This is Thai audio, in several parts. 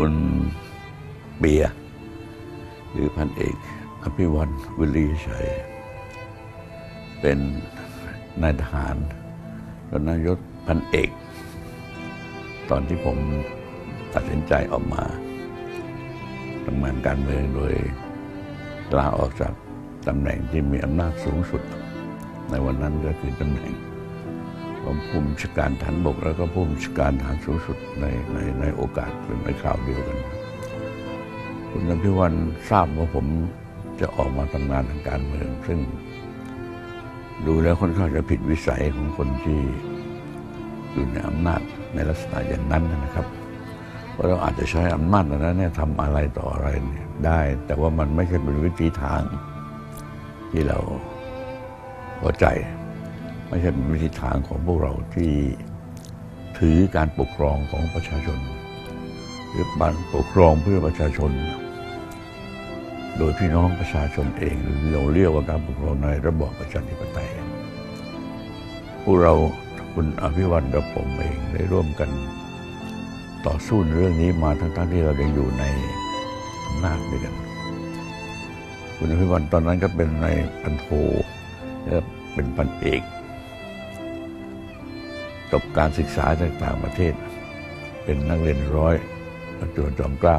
คุณเบียร์หรือพันเอกอภิวันวิลีชัย เป็นนายทหารแล้วนายศพันเอก ตอนที่ผมตัดสินใจออกมาทำงานการเมืองโดยลาออกจากตำแหน่งที่มีอำนาจสูงสุด ในวันนั้นก็คือตำแหน่ง ของผู้บัญชาการฐานบก แล้วก็ผู้บัญชาการฐานสูงสุดในในในโอกาสเป็นในคราวเดียวกันคุณอภิวันทราบว่าผมจะออกมาทำงานทางการเมือง ซึ่ง ดูแล้วค่อนข้างจะผิดวิสัยของคนที่อยู่ในอำนาจในลักษณะอย่างนั้นนะครับว่าเราอาจจะใช้อำนาจนั้นเนี่ยทำอะไรต่ออะไรเนี่ยได้ แต่ว่ามันไม่ใช่เป็นวิธีทางที่เราพอใจ ไม่ใช่เป็นวิธีทางของพวกเราที่ถือการปกครองของประชาชน หรือบันปกครองเพื่อประชาชน โดยพี่น้องประชาชนเองหรือเราเรียกว่าการปกครองในระบอบประชาธิปไตยพวกเราคุณอภิวันกับผมเองได้ร่วมกันต่อสู้ในเรื่องนี้มาทั้งๆที่เรายังอยู่ในอำนาจด้วยกัน คุณอภิวันตอนนั้นก็เป็นในพันโทและเป็นพันเอก จบการศึกษาจากต่างประเทศ เป็นนักเรียนร้อยประจวบจอมเกล้า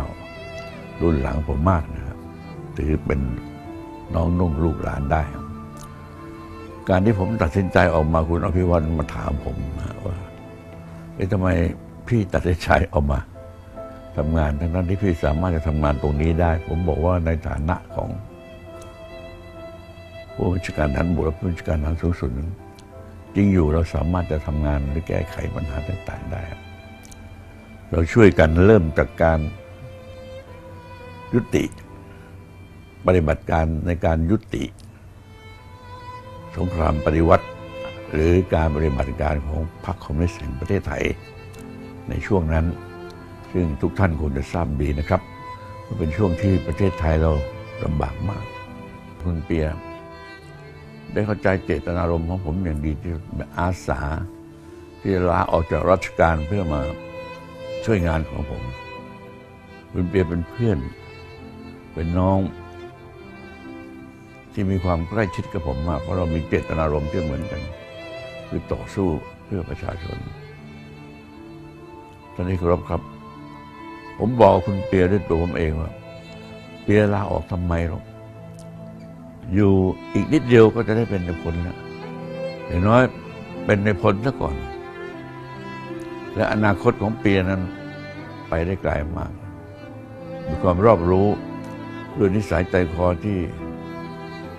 รุ่นหลังผมมากนะครับถือเป็นน้องนุ่งลูกหลานได้ การที่ผมตัดสินใจออกมาคุณอภิวันมาถามผมว่าเอ๊ะทำไมพี่ตัดสินใจออกมาทำงานทั้งนั้นที่พี่สามารถจะทำงานตรงนี้ได้ ผมบอกว่าในฐานะของผู้บัญชาการฐานบกและผู้บัญชาการฐานสูงสุดนั้น จริงอยู่เราสามารถจะทำงานหรือแก้ไขปัญหาต่าง ๆ ได้ เราช่วยกันเริ่มจากการยุติ ปฏิบัติการในการยุติ สงครามปฏิวัติ หรือการปฏิบัติการของพรรคคอมมิวนิสต์แห่งประเทศไทย ในช่วงนั้น ซึ่งทุกท่านคงจะทราบดีนะครับว่าเป็นช่วงที่ประเทศไทยเราลำบากมาก คุณเปีย ได้เข้าใจเจตนารมณ์ของผมอย่างดีที่อาสา ที่ลาออกจากราชการเพื่อมาช่วยงานของผมคุณเปียเป็นเพื่อน เป็นน้อง ที่มีความใกล้ชิดกับผมมากเพราะเรามีเจตนารมณ์ที่เหมือนกัน คือต่อสู้เพื่อประชาชนท่านนี้ครับครับ ผมบอกคุณเปียด้วยตัวผมเองว่า เปียลาออกทำไมหรอก อยู่อีกนิดเดียวก็จะได้เป็นในพลแล้วอย่างน้อยเป็นในพลซะก่อน และอนาคตของเปียนั้นไปได้ไกลมาก มีความรอบรู้ด้วยนิสัยใจคอที่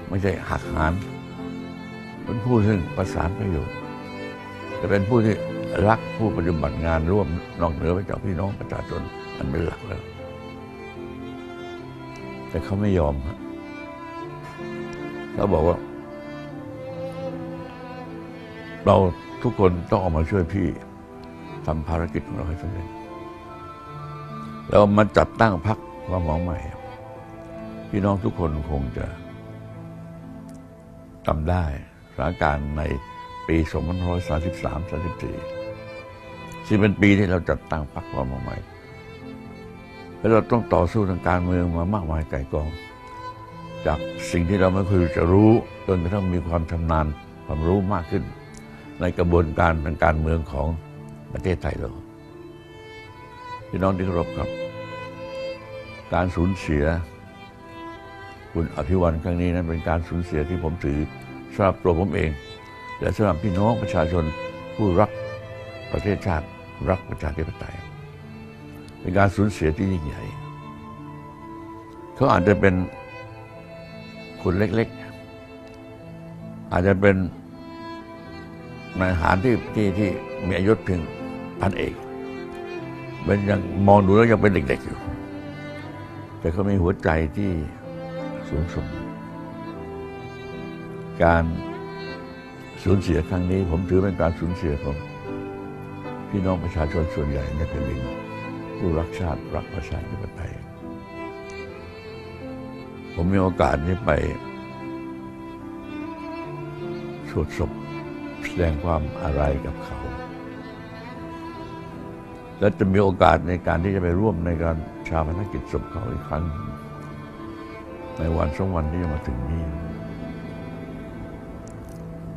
ไม่ใช่หักหานเป็นผู้ซึ่งประสานประโยชน์จะเป็นผู้ที่รักผู้ปฏิบัติงานร่วมนอกเหนือไปจากพี่น้องประชาชนอันเป็นหลักแล้ว แต่เขาไม่ยอมฮะ เขาบอกว่า เราทุกคนต้องออกมาช่วยพี่ทำภารกิจของเราให้สำเร็จแล้วมาจัดตั้งพรรคความหวังใหม่ พี่น้องทุกคนคงจะจำได้สถานการณ์ในปี 2533 34ซึ่งเป็นปีที่เราจัดตั้งพรรคความหวังใหม่ แล้วเราต้องต่อสู้ทางการเมืองมามากมายไก่กอง จากสิ่งที่เราไม่เคยจะรู้จนกระทั่งมีความชำนาญความรู้มากขึ้น ในกระบวนการทางการเมืองของประเทศไทยเราพี่น้องที่เคารพครับ การสูญเสีย คุณอภิวันครั้งนี้นั้นเป็นการสูญเสียที่ผมถือสำหรับตัวผมเอง และสำหรับพี่น้องประชาชนผู้รักประเทศชาติรักประชาธิปไตย เป็นการสูญเสียที่ยิ่งใหญ่ เขาอาจจะเป็น คนเล็กๆ อาจจะเป็นนายทหารที่ที่ที่มีอายุเพียงพันเอกเป็นยังมองดูแล้วยังเป็นเด็กๆอยู่ แต่เขามีหัวใจที่สูงส่งการสูญเสียครั้งนี้ ผมถือเป็นการสูญเสียของพี่น้องประชาชนส่วนใหญ่ในแผ่นดินผู้รักชาติ รักประชาธิปไตย ผมมีโอกาสนี้ไปสวดศพแสดงความอาลัยกับเขา และจะมีโอกาสในการที่จะไปร่วมในการชาพนกิจศพเขาอีกครั้ง ในวันสองวันที่จะมาถึงนี้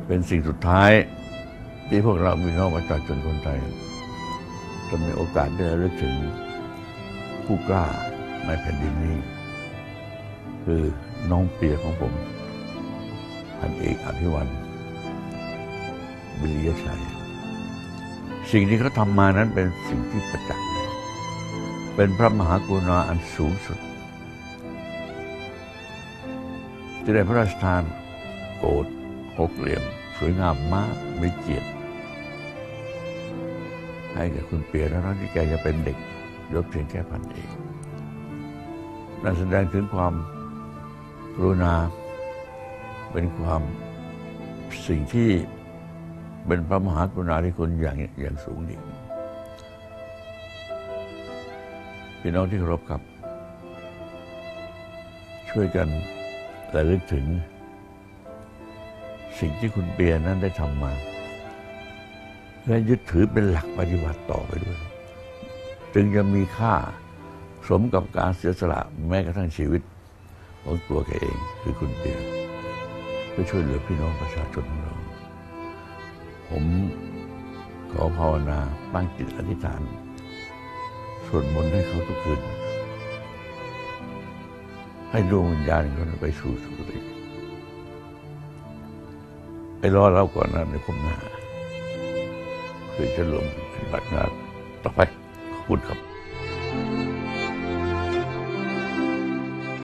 เป็นสิ่งสุดท้ายที่พวกเรามีน้องประชาชนคนไทยจะมีโอกาสได้ระลึกถึงผู้กล้าในแผ่นดินนี้ คือน้องเปียของผม พันเอกอภิวันบิริยชัย สิ่งที่เขาทำมานั้นเป็นสิ่งที่ประจักษ์ เป็นพระมหากรุณาอันสูงสุดที่ได้พระราชทานโกดหกเหลี่ยม สวยงามมากไม่เกียรติให้กับคุณเปียทั้งที่แกจะเป็นเด็กยศเพียงแค่พันเอกนั่นแสดงถึงความ กรุณาเป็นความสิ่งที่เป็นพระมหากรุณาธิคุณอย่างอย่างสูงดิ่งพี่น้องที่เคารพครับ ช่วยกันระลึกถึง สิ่งที่คุณเปียนั้นได้ทำมา และยึดถือเป็นหลักปฏิบัติต่อไปด้วย จึงจะมีค่าสมกับการเสียสละแม้กระทั่งชีวิต ของตัวแกเองคือคุณเปียเพื่อช่วยเหลือพี่น้องประชาชนของเรา ผมขอภาวนาตั้งจิตอธิษฐานสวดมนต์ให้เขาทุกคืน ให้ดวงวิญญาณเขาไปสู่สุคติไปรอเราก่อนนะในผมหน้าคือจะลงปฏิบัติงานต่อไปขอบคุณครับ